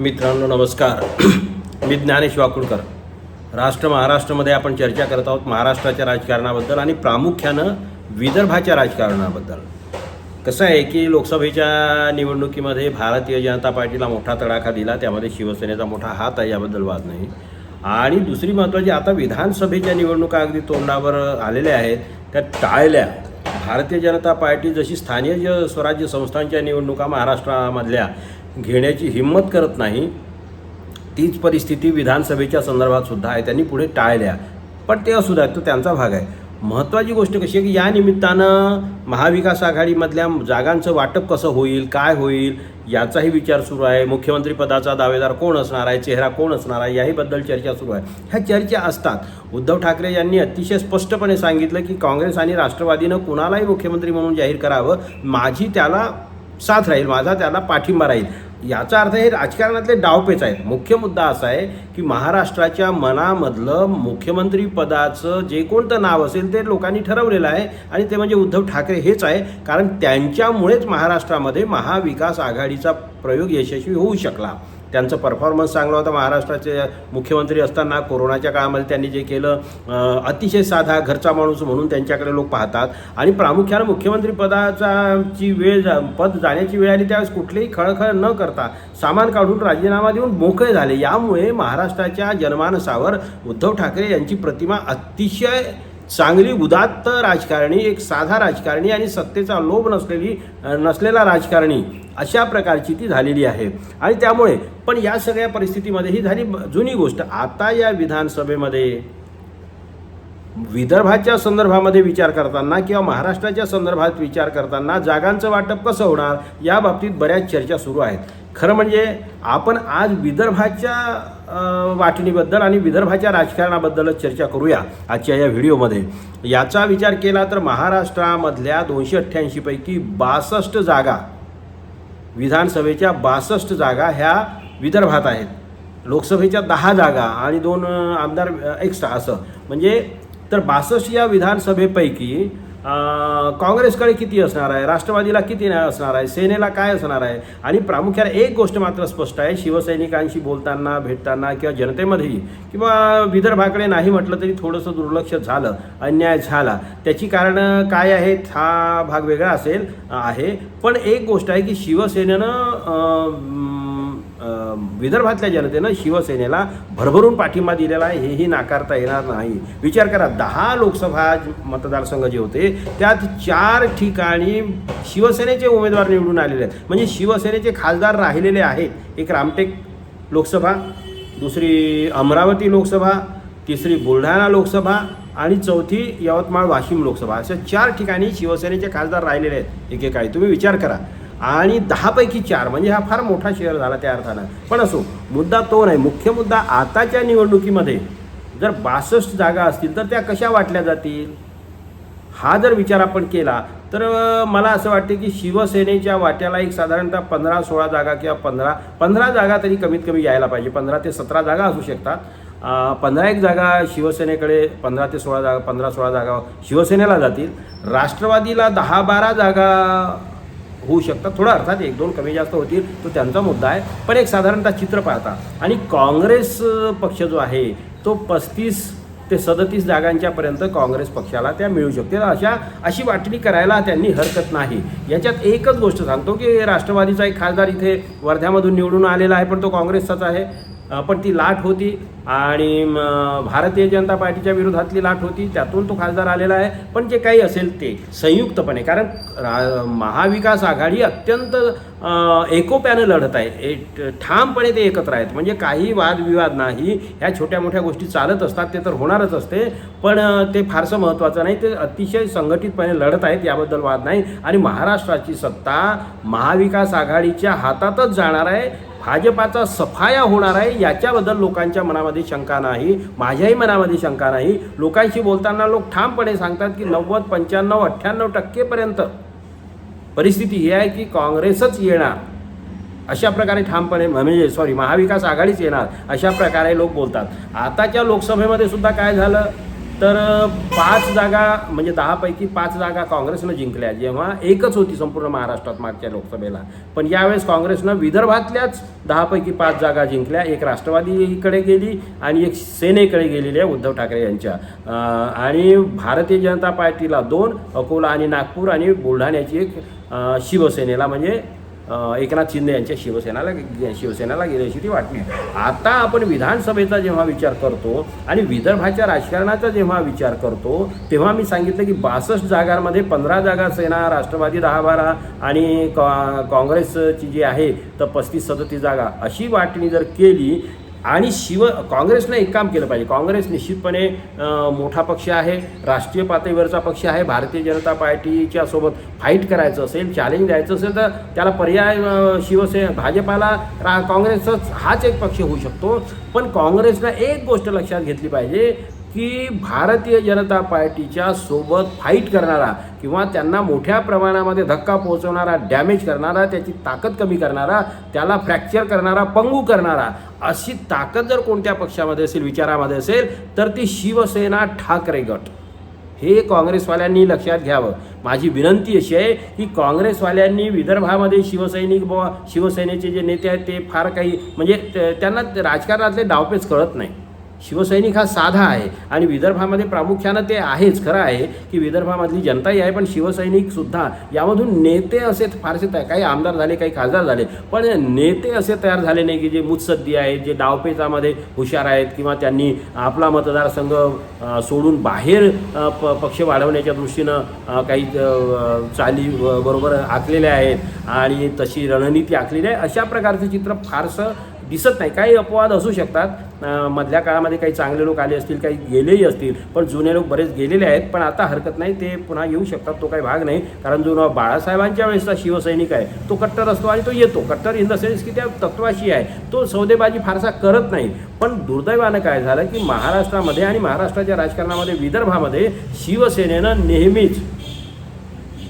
मित्रांनो नमस्कार. मी ज्ञानेश वाकुळकर राष्ट्र महाराष्ट्रामध्ये आपण चर्चा करत आहोत महाराष्ट्राच्या राजकारणाबद्दल आणि प्रामुख्यानं विदर्भाच्या राजकारणाबद्दल. कसं आहे की लोकसभेच्या निवडणुकीमध्ये भारतीय जनता पार्टीला मोठा तडाखा दिला त्यामध्ये शिवसेनेचा मोठा हात आहे याबद्दल वाद नाही. आणि दुसरी महत्त्वाची आता विधानसभेच्या निवडणुका अगदी तोंडावर आलेल्या आहेत त्या टाळल्या. भारतीय जनता पार्टी जशी स्थानीय ज- स्वराज्य संस्थांच्या निवडणुका महाराष्ट्रामधल्या घेण्याची हिंमत करत नाही तीच परिस्थिती विधानसभेच्या संदर्भात सुद्धा आहे. त्यांनी पुढे टाळल्या. पण ते असू द्या तो त्यांचा भाग आहे. महत्त्वाची गोष्ट कशी आहे की या निमित्तानं महाविकास आघाडीमधल्या जागांचं वाटप कसं होईल काय होईल याचाही विचार सुरू आहे. मुख्यमंत्रीपदाचा दावेदार कोण असणार आहे चेहरा कोण असणार आहे याहीबद्दल चर्चा सुरू आहे. ह्या चर्चा असतात. उद्धव ठाकरे यांनी अतिशय स्पष्टपणे सांगितलं की काँग्रेस आणि राष्ट्रवादीनं कुणालाही मुख्यमंत्री म्हणून जाहीर करावं. माझी त्याला साथ राहील माझा त्याला पाठिंबा राहील. याचा अर्थ हे राजकारणातले डावपेच आहेत. मुख्य मुद्दा असा आहे की महाराष्ट्राच्या मनामधलं मुख्यमंत्री पदाचं जे कोणतं नाव असेल ते लोकांनी ठरवलेलं आहे आणि ते म्हणजे उद्धव ठाकरे हेच आहे. कारण त्यांच्यामुळेच महाराष्ट्रामध्ये महाविकास आघाडीचा प्रयोग यशस्वी होऊ शकला. त्यांचं परफॉर्मन्स चांगला होता. महाराष्ट्राचे मुख्यमंत्री असताना कोरोनाच्या काळामध्ये त्यांनी जे केलं अतिशय साधा घरचा माणूस म्हणून त्यांच्याकडे लोक पाहतात. आणि प्रामुख्यानं मुख्यमंत्री पदाचा ची वेळ जा- पद जाण्याची वेळ आली त्यावेळेस कुठलीही खळखळ न करता सामान काढून राजीनामा देऊन मोकळे झाले. यामुळे महाराष्ट्राच्या जनमानसावर उद्धव ठाकरे यांची प्रतिमा अतिशय चांगली उदात्त राजकारणी एक साधा राजकारणी आणि सत्तेचा लोभ नसलेली नसलेला राजकारणी अशा प्रकारची ती झालेली आहे. आणि त्यामुळे पण या सगळ्या परिस्थितीमध्ये ही झाली जुनी गोष्ट. आता या विधानसभेमध्ये विदर्भाच्या संदर्भामध्ये विचार करताना किंवा महाराष्ट्राच्या संदर्भात विचार करताना जागांचं वाटप कसं होणार या बाबतीत बऱ्याच चर्चा सुरू आहेत. खरं म्हणजे आपण आज विदर्भाच्या वाटणीबद्दल आणि विदर्भाच्या राजकारणाबद्दलच चर्चा करूया आजच्या या व्हिडिओमध्ये. याचा विचार केला तर महाराष्ट्रामधल्या दोनशे अठ्ठ्याऐंशीपैकी बासष्ट जागा विधानसभेच्या बासष्ट जागा ह्या विदर्भात आहेत. लोकसभेच्या दहा जागा आणि दोन आमदार एक्स्ट्रा असं. म्हणजे तर बासष्ट या विधानसभेपैकी काँग्रेसकडे किती असणार आहे? राष्ट्रवादीला किती नाही असणार आहे? सेनेला काय असणार आहे? आणि प्रामुख्याने एक गोष्ट मात्र स्पष्ट आहे. शिवसैनिकांशी बोलताना भेटताना किंवा जनतेमध्येही किंवा विदर्भाकडे नाही म्हटलं तरी थोडंसं दुर्लक्ष झालं अन्याय झाला. त्याची कारणं काय आहेत? हा भाग वेगळा असेल आहे. पण एक गोष्ट आहे की शिवसेनेनं विदर्भातल्या जनतेनं शिवसेनेला भरभरून पाठिंबा दिलेला आहे हेही नाकारता येणार नाही. विचार करा दहा लोकसभा मतदारसंघ जे होते त्यात चार ठिकाणी शिवसेनेचे उमेदवार निवडून आलेले आहेत. म्हणजे शिवसेनेचे खासदार राहिलेले आहेत. एक रामटेक लोकसभा दुसरी अमरावती लोकसभा तिसरी बुलढाणा लोकसभा आणि चौथी यवतमाळ वाशिम लोकसभा. अशा चार ठिकाणी शिवसेनेचे खासदार राहिलेले आहेत. एकेकाळी. तुम्ही विचार करा. आणि दहापैकी चार म्हणजे हा फार मोठा शेअर झाला त्या अर्थानं. पण असो मुद्दा तो नाही. मुख्य मुद्दा आताच्या निवडणुकीमध्ये जर बासष्ट जागा असतील तर त्या कशा वाटल्या जातील? हा जर विचार आपण केला तर मला असं वाटते की शिवसेनेच्या वाट्याला एक साधारणतः पंधरा सोळा जागा किंवा पंधरा पंधरा जागा तरी कमीत कमी यायला पाहिजे. पंधरा ते सतरा जागा असू शकतात. पंधरा एक जागा शिवसेनेकडे पंधरा ते सोळा जागा पंधरा सोळा जागा शिवसेनेला जातील. राष्ट्रवादीला दहा बारा जागा होऊ शकतात. थोडं अर्थात एक दोन कमी जास्त होतील तो त्यांचा मुद्दा आहे. पण एक साधारणतः चित्र पाहता. आणि काँग्रेस पक्ष जो आहे तो पस्तीस ते सदतीस जागांच्यापर्यंत काँग्रेस पक्षाला त्या मिळू शकतील. अशा अशी वाटणी करायला त्यांनी हरकत नाही. याच्यात एकच गोष्ट सांगतो की राष्ट्रवादीचा एक खासदार इथे वर्ध्यामधून निवडून आलेला आहे पण तो काँग्रेसचाच आहे. पण ती लाट होती आणि भारतीय जनता पार्टीच्या विरोधातली लाट होती त्यातून तो खासदार आलेला आहे. पण जे काही असेल ते संयुक्तपणे कारण रा महाविकास आघाडी अत्यंत एकोप्यानं लढत आहे. एक ठामपणे ते एकत्र आहेत. म्हणजे काही वादविवाद नाही. ह्या छोट्या मोठ्या गोष्टी चालत असतात ते तर होणारच असते. पण ते फारसं महत्त्वाचं नाही. ते अतिशय संघटितपणे लढत आहेत याबद्दल वाद नाही. आणि महाराष्ट्राची सत्ता महाविकास आघाडीच्या हातातच जाणार आहे. भाजपाचा सफाया होणार आहे याच्याबद्दल लोकांच्या मनामध्ये शंका नाही माझ्याही मनामध्ये शंका नाही. लोकांशी बोलताना लोक ठामपणे सांगतात की नव्वद पंच्याण्णव अठ्ठ्याण्णव टक्केपर्यंत परिस्थिती ही आहे की काँग्रेसच येणार. अशा प्रकारे ठामपणे म्हणजे सॉरी महाविकास आघाडीच येणार अशा प्रकारे लोक बोलतात. आताच्या लोकसभेमध्ये सुद्धा काय झालं? तर पाच जागा म्हणजे दहापैकी पाच जागा काँग्रेसनं जिंकल्या. जेव्हा एकच होती संपूर्ण महाराष्ट्रात मागच्या लोकसभेला. पण यावेळेस काँग्रेसनं विदर्भातल्याच दहापैकी पाच जागा जिंकल्या. एक राष्ट्रवादीकडे गेली आणि एक सेनेकडे गेलेली आहे उद्धव ठाकरे यांच्या. आणि भारतीय जनता पार्टीला दोन अकोला आणि नागपूर आणि बुलढाण्याची एक शिवसेनेला म्हणजे एकनाथ शिंदे यांच्या शिवसेनाला शिवसेनेला गेल्याची ती वाटली आता आपण विधानसभेचा जेव्हा विचार करतो आणि विदर्भाच्या राजकारणाचा जेव्हा विचार करतो तेव्हा मी सांगितलं की बासष्ट जागांमध्ये पंधरा जागा सेना राष्ट्रवादी दहा बारा आणि कॉ- काँग्रेसची जी आहे तर पस्तीस सदतीस जागा. अशी वाटणी जर केली आणि शिव काँग्रेसनं एक काम केलं पाहिजे. काँग्रेस निश्चितपणे मोठा पक्ष आहे राष्ट्रीय पातळीवरचा पक्ष आहे. भारतीय जनता पार्टीच्या सोबत फाईट करायचं असेल चॅलेंज द्यायचं असेल तर त्याला पर्याय शिवसे शिवसेना भाजपाला रा काँग्रेसच हाच एक पक्ष होऊ शकतो. पण काँग्रेसनं एक गोष्ट लक्षात घेतली पाहिजे की भारतीय जनता पार्टीच्या सोबत फाईट करणारा किंवा त्यांना मोठ्या प्रमाणामध्ये धक्का पोहोचवणारा डॅमेज करणारा त्याची ताकद कमी करणारा त्याला फ्रॅक्चर करणारा पंगू करणारा अशी ताकद जर कोणत्या पक्षामध्ये असेल विचारामध्ये असेल तर ती शिवसेना ठाकरे गट. हे काँग्रेसवाल्यांनी लक्षात घ्यावं. माझी विनंती अशी आहे की काँग्रेसवाल्यांनी विदर्भामध्ये शिवसैनिक ब शिवसेनेचे जे नेते आहेत ते फार काही म्हणजे त्यांना राजकारणातले डावपेच कळत नाही. शिवसैनिक हा साधा आहे. आणि विदर्भामध्ये प्रामुख्यानं ते आहेच. खरं आहे की विदर्भामधली जनताही आहे पण शिवसैनिकसुद्धा यामधून नेते असे फारसे तयार काही आमदार झाले काही खासदार झाले पण नेते असे तयार झाले नाही की जे मुत्सद्दी आहेत जे डावपेचामध्ये हुशार आहेत किंवा त्यांनी आपला मतदारसंघ सोडून बाहेर प पक्ष वाढवण्याच्या दृष्टीनं काही चाली बरोबर आखलेल्या आहेत. आणि तशी रणनीती आखलेली आहे. अशा प्रकारचं चित्र फारसं दिसत नाही. काही अपवाद असू शकतात. मधल्या काळामध्ये काही चांगले लोक आले असतील काही गेलेही असतील पण जुने लोक बरेच गेलेले आहेत. पण आता हरकत नाही ते पुन्हा येऊ शकतात तो काही भाग नाही. कारण जो बाळासाहेबांच्या वेळेसचा शिवसैनिक आहे तो कट्टर असतो आणि तो येतो. कट्टर इन द सेन्स की त्या तत्वाशी आहे. तो सौदेबाजी फारसा करत नाही. पण दुर्दैवानं काय झालं की महाराष्ट्रामध्ये आणि महाराष्ट्राच्या राजकारणामध्ये विदर्भामध्ये शिवसेनेनं नेहमीच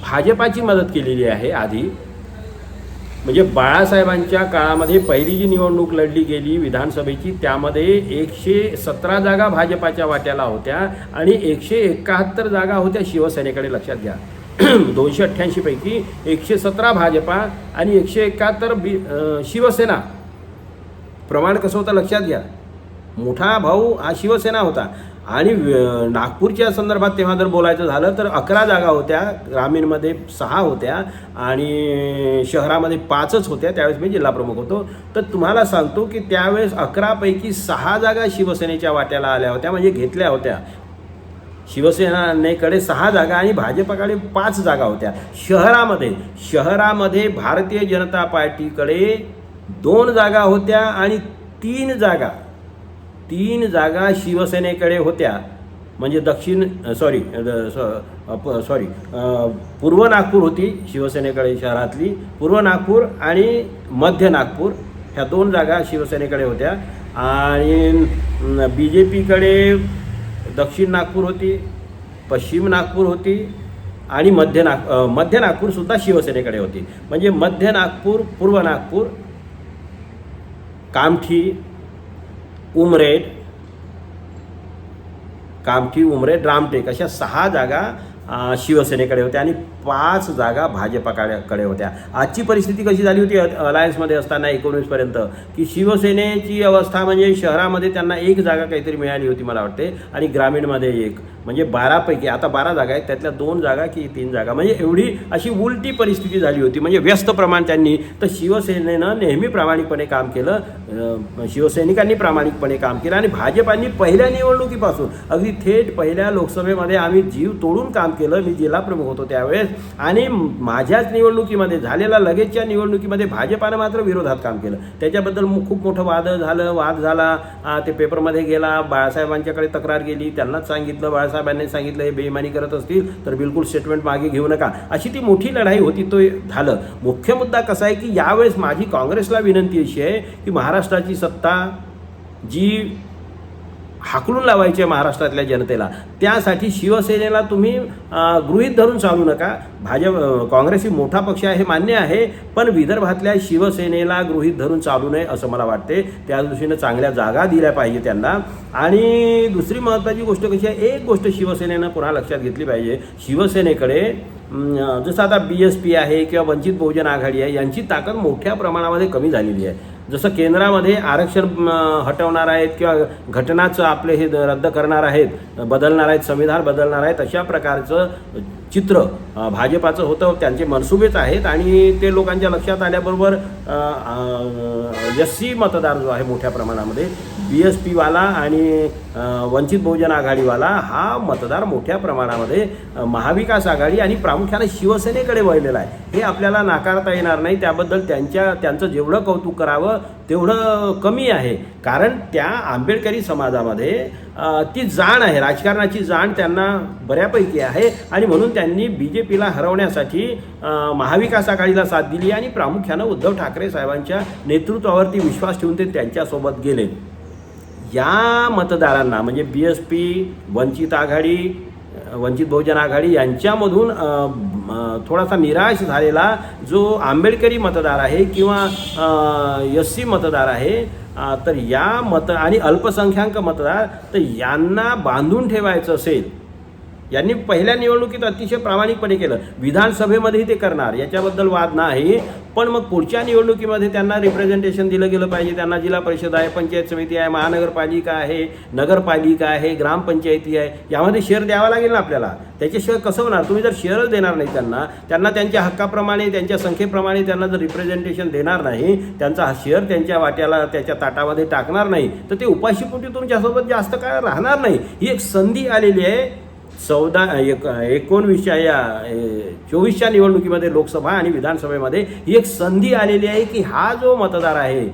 भाजपाची मदत केलेली आहे आधी. म्हणजे बाळासाहेबांच्या काळामध्ये पहिली जी निवडणूक लढली गेली विधानसभेची त्यामध्ये एकशे सतरा जागा भाजपाच्या वाट्याला होत्या आणि एकशे एकाहत्तर जागा होत्या शिवसेनेकडे लक्षात घ्या. दोनशे अठ्ठ्याऐंशीपैकी एकशे सतरा भाजपा आणि एकशे एकाहत्तर बी शिवसेना. प्रमाण कसं होतं लक्षात घ्या. मोठा भाऊ हा शिवसेना होता. आणि नागपूरच्या संदर्भात तेव्हा जर बोलायचं झालं तर अकरा जागा होत्या ग्रामीणमध्ये सहा होत्या आणि शहरामध्ये पाचच होत्या त्यावेळेस मी जिल्हाप्रमुख होतो. तर तुम्हाला सांगतो की त्यावेळेस अकरापैकी सहा जागा शिवसेनेच्या वाट्याला आल्या होत्या म्हणजे घेतल्या होत्या. शिवसेनेकडे सहा जागा आणि भाजपाकडे पाच जागा होत्या. शहरामध्ये शहरामध्ये भारतीय जनता पार्टीकडे दोन जागा होत्या आणि तीन जागा तीन जागा शिवसेनेकडे होत्या. म्हणजे दक्षिण सॉरी सॉरी पूर्व नागपूर होती शिवसेनेकडे शहरातली. पूर्व नागपूर आणि मध्य नागपूर ह्या दोन जागा शिवसेनेकडे होत्या. आणि बी जे पीकडे दक्षिण नागपूर होती पश्चिम नागपूर होती आणि मध्य नाग मध्य नागपूरसुद्धा शिवसेनेकडे होती. म्हणजे मध्य नागपूर पूर्व नागपूर कामठी उमरेड कामठी उमरेड रामटेक अशा सहा जागा शिवसेनेकडे होत्या. आणि पाच जागा भाजपाकडे होत्या आजची परिस्थिती कशी झाली होती अलायन्समध्ये असताना एकोणीसपर्यंत की शिवसेनेची अवस्था म्हणजे शहरामध्ये त्यांना एक जागा काहीतरी मिळाली होती मला वाटते आणि ग्रामीणमध्ये एक म्हणजे बारापैकी आता बारा जागा आहेत त्यातल्या दोन जागा की तीन जागा म्हणजे एवढी अशी उलटी परिस्थिती झाली होती म्हणजे व्यस्त प्रमाण त्यांनी तर शिवसेनेनं नेहमी प्रामाणिकपणे काम केलं शिवसैनिकांनी प्रामाणिकपणे काम केलं आणि भाजपांनी पहिल्या निवडणुकीपासून अगदी थेट पहिल्या लोकसभेमध्ये आम्ही जीव तोडून काम केलं मी जिल्हा प्रमुख होतो त्यावेळेस आणि माझ्याच निवडणुकीमध्ये झालेल्या लगेचच्या निवडणुकीमध्ये भाजपानं मात्र विरोधात काम केलं. त्याच्याबद्दल खूप मोठं वाद झालं वाद झाला. ते पेपरमध्ये गेला. बाळासाहेबांच्याकडे तक्रार गेली. त्यांनाच सांगितलं बाळासाहेबांनी सांगितलं हे बेईमानी करत असतील तर बिलकुल स्टेटमेंट मागे घेऊ नका. अशी ती मोठी लढाई होती तो झालं. मुख्य मुद्दा कसा आहे की यावेळेस माझी काँग्रेसला विनंती अशी आहे की महाराष्ट्राची सत्ता जी हाकलून लावायचे महाराष्ट्रातल्या जनतेला. त्यासाठी शिवसेनेला तुम्ही गृहित धरून चालू नका. भाजप काँग्रेस ही मोठा पक्ष आहे हे मान्य आहे पण विदर्भातल्या शिवसेनेला गृहित धरून चालू नये असं मला वाटते. त्या दृष्टीनं चांगल्या जागा दिल्या पाहिजे त्यांना. आणि दुसरी महत्त्वाची गोष्ट कशी आहे? एक गोष्ट शिवसेनेनं पुन्हा लक्षात घेतली पाहिजे. शिवसेनेकडे जसं आता बी एस पी आहे किंवा वंचित बहुजन आघाडी आहे यांची ताकद मोठ्या प्रमाणामध्ये कमी झालेली आहे. जसं केंद्रामध्ये आरक्षण हटवणार आहेत किंवा घटनाचं आपले हे द- रद्द करणार आहेत बदलणार आहेत संविधान बदलणार आहेत अशा प्रकारचं चित्र भाजपाचं होतं त्यांचे मनसुबेच आहेत आणि ते लोकांच्या लक्षात आल्याबरोबर एस सी मतदार जो आहे मोठ्या प्रमाणामध्ये बी एस पीवाला आणि वंचित बहुजन आघाडीवाला हा मतदार मोठ्या प्रमाणामध्ये महाविकास आघाडी आणि प्रामुख्याने शिवसेनेकडे वळलेला आहे. हे आपल्याला नाकारता येणार नाही. त्याबद्दल त्यांच्या त्यांचं जेवढं कौतुक करावं तेवढं कमी आहे. कारण त्या आंबेडकरी समाजामध्ये ती जाण आहे. राजकारणाची जाण त्यांना बऱ्यापैकी आहे. आणि म्हणून त्यांनी बी जे पीला हरवण्यासाठी महाविकास आघाडीला साथ दिली आणि प्रामुख्यानं उद्धव ठाकरे साहेबांच्या नेतृत्वावरती विश्वास ठेवून ते त्यांच्यासोबत गेले. या मतदारांना म्हणजे बी एस पी वंचित आघाडी वंचित बहुजन आघाडी यांच्यामधून थोडासा निराश झालेला जो आंबेडकरी मतदार आहे किंवा एस सी मतदार आहे तर या मत आणि अल्पसंख्याक मतदार तर यांना बांधून ठेवायचं असेल यांनी पहिल्या निवडणुकीत अतिशय प्रामाणिकपणे केलं. विधानसभेमध्येही ते करणार याच्याबद्दल वाद नाही. पण मग पुढच्या निवडणुकीमध्ये त्यांना रिप्रेझेंटेशन दिलं गेलं पाहिजे. त्यांना जिल्हा परिषद आहे पंचायत समिती आहे महानगरपालिका आहे नगरपालिका आहे ग्रामपंचायती आहे यामध्ये शेअर द्यावा लागेल ना आपल्याला? त्याच्याशिवाय कसं होणार? तुम्ही जर शेअरच देणार नाही त्यांना त्यांना त्यांच्या हक्काप्रमाणे त्यांच्या संख्येप्रमाणे त्यांना जर रिप्रेझेंटेशन देणार नाही त्यांचा हा शेअर त्यांच्या वाट्याला त्याच्या ताटामध्ये टाकणार नाही तर ते उपाशीपोटी तुमच्यासोबत जास्त काळ राहणार नाही. ही एक संधी आलेली आहे. चौदा एक एकोणवीसच्या या चोवीसच्या निवडणुकीमध्ये लोकसभा आणि विधानसभेमध्ये ही एक संधी आलेली आहे की हा जो मतदार आहे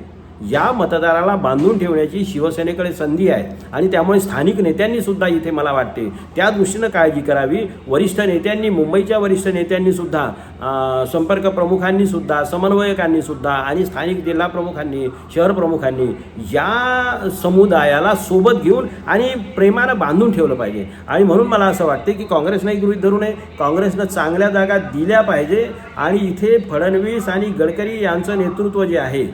या मतदाराला बांधून ठेवण्याची शिवसेनेकडे संधी आहे आणि त्यामुळे स्थानिक नेत्यांनी सुद्धा इथे मला वाटते त्या दृष्टीनं काळजी करावी. वरिष्ठ नेत्यांनी मुंबईच्या वरिष्ठ नेत्यांनी सुद्धा संपर्क प्रमुखांनी सुद्धा समन्वयकांनी सुद्धा आणि स्थानिक जिल्हा प्रमुखांनी शहर प्रमुखांनी या समुदायाला सोबत घेऊन आणि प्रेमानं बांधून ठेवलं पाहिजे. आणि म्हणून मला असं वाटते की काँग्रेसनंही गृहित धरू नये काँग्रेसनं चांगल्या जागा दिल्या पाहिजे आणि इथे फडणवीस आणि गडकरी यांचं नेतृत्व जे आहे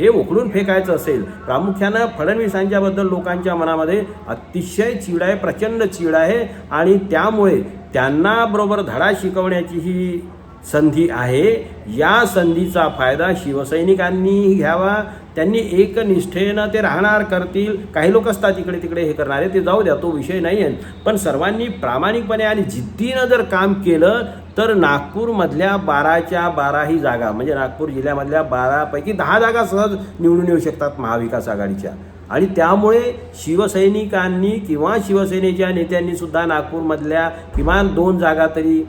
हे उकळून फेकायचं असेल प्रामुख्यानं फडणवीसांच्याबद्दल लोकांच्या मनामध्ये अतिशय चीड आहे प्रचंड चीड आहे आणि त्यामुळे त्यांना बरोबर धडा शिकवण्याची ही संधी आहे. या संधीचा फायदा शिवसैनिकांनी घ्यावा. त्यांनी एकनिष्ठेनं ते राहणार करतील. काही लोक असतात इकडे तिकडे हे करणारे ते जाऊ द्या तो विषय नाही आहे पण सर्वांनी प्रामाणिकपणे आणि जिद्दीनं जर काम केलं तर नागपूरमधल्या बाराच्या बाराही जागा म्हणजे नागपूर जिल्ह्यामधल्या बारापैकी दहा जागा सहज निवडून येऊ शकतात महाविकास आघाडीच्या. आणि त्यामुळे शिवसैनिकांनी किंवा शिवसेनेच्या नेत्यांनी सुद्धा नागपूरमधल्या किमान दोन जागा तरी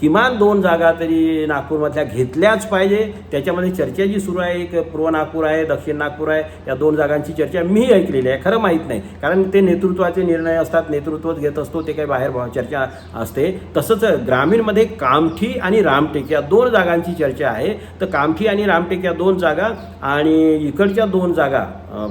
किमान दोन जागा तरी नागपूरमधल्या घेतल्याच पाहिजे. त्याच्यामध्ये चर्चा जी सुरू आहे एक पूर्व नागपूर आहे दक्षिण नागपूर आहे या दोन जागांची चर्चा मी ऐकलेली आहे. खरं माहीत नाही. कारण ते नेतृत्वाचे निर्णय असतात नेतृत्वच घेत असतो ते काही बाहेर चर्चा असते. तसंच ग्रामीणमध्ये कामठी आणि रामटेक या दोन जागांची चर्चा आहे. तर कामठी आणि रामटेक या दोन जागा आणि इकडच्या दोन जागा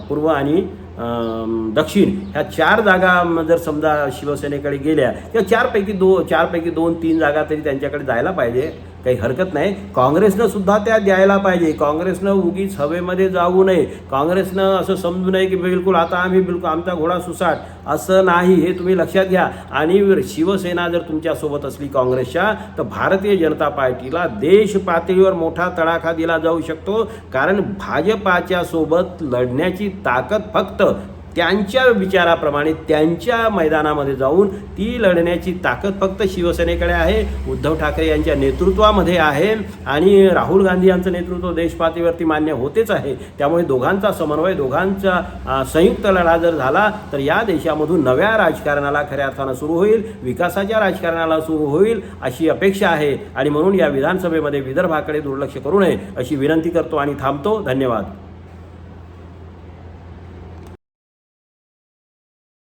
पूर्व आणि दक्षिण ह्या चार जागा जर समजा शिवसेनेकडे गेल्या किंवा चारपैकी दो चारपैकी दोन तीन जागा तरी त्यांच्याकडे जायला पाहिजे. काही हरकत नाही. काँग्रेसनं सुद्धा त्या द्यायला पाहिजे. काँग्रेसनं उगीच हवेमध्ये जाऊ नये. काँग्रेसनं असं समजू नये की बिलकुल आता आम्ही बिलकुल आमचा घोडा सुसाट. असं नाही हे तुम्ही लक्षात घ्या. आणि शिवसेना जर तुमच्यासोबत असली काँग्रेसच्या तर भारतीय जनता पार्टीला देश पातळीवर मोठा तडाखा दिला जाऊ शकतो. कारण भाजपाच्या सोबत लढण्याची ताकद फक्त त्यांच्या विचाराप्रमाणे त्यांच्या मैदानामध्ये जाऊन ती लढण्याची ताकद फक्त शिवसेनेकडे आहे उद्धव ठाकरे यांच्या नेतृत्वामध्ये आहे आणि राहुल गांधी यांचं नेतृत्व देशपातळीवरती मान्य होतेच आहे. त्यामुळे दोघांचा समन्वय दोघांचा संयुक्त लढा जर झाला तर या देशामधून नव्या राजकारणाला खऱ्या अर्थानं सुरू होईल विकासाच्या राजकारणाला सुरू होईल अशी अपेक्षा आहे आणि म्हणून या विधानसभेमध्ये विदर्भाकडे दुर्लक्ष करू नये अशी विनंती करतो आणि थांबतो. धन्यवाद.